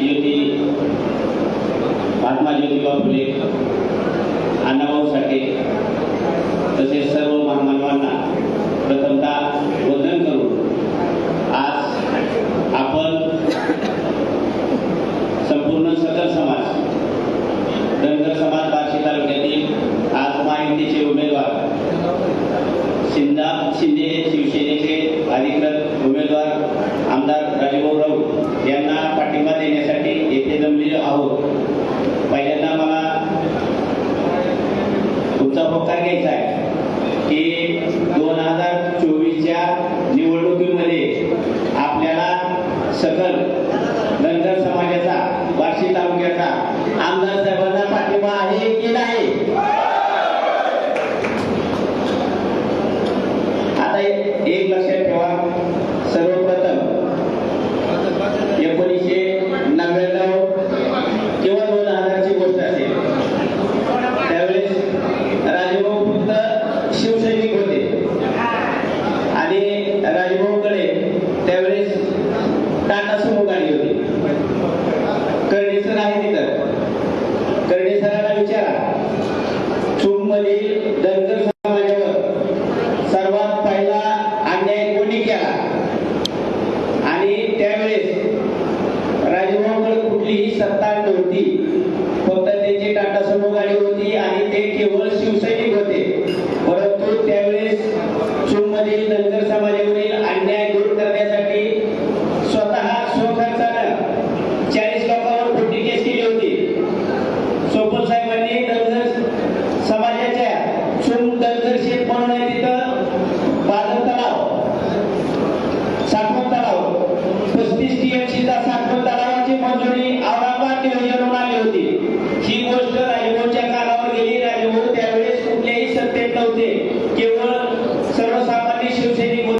ज्योती महात्मा ज्योतिबा फुले अण्णाभाऊ साठे तसेच सर्व महामानवांना प्रथमता वंदन करून आज आपण संपूर्ण सकल समाज धनगर समाज बार्शी तालुक्यातील आज महायुतीचे उमेदवार शिंदा शिंदे शिवसेना होकार घ्यायचा आहे. की दोन हजार चोवीसच्या निवडणुकीमध्ये आपल्याला सकल धनगर समाजाचा वार्षिक तालुक्याचा आमदार साहेबांना पाठिंबा आहे. राजभाऊकडे त्यावेळेस टाटा सुमो गाडी होती. कर्णे सर आहे तिथं. कर्णे सरांना विचारा. चूपमधील धनगर समाजावर सर्वात पहिला अन्याय कोणी केला? आणि त्यावेळेस राजभाऊकडे कुठलीही सत्ता नव्हती. फक्त त्यांची टाटा सुमो गाडी होती आणि ते केवळ शिवसैनिक टीएमसीचा साखर तलावाची मंजुरी औरंगाबाद नियोजन होती. ही गोष्ट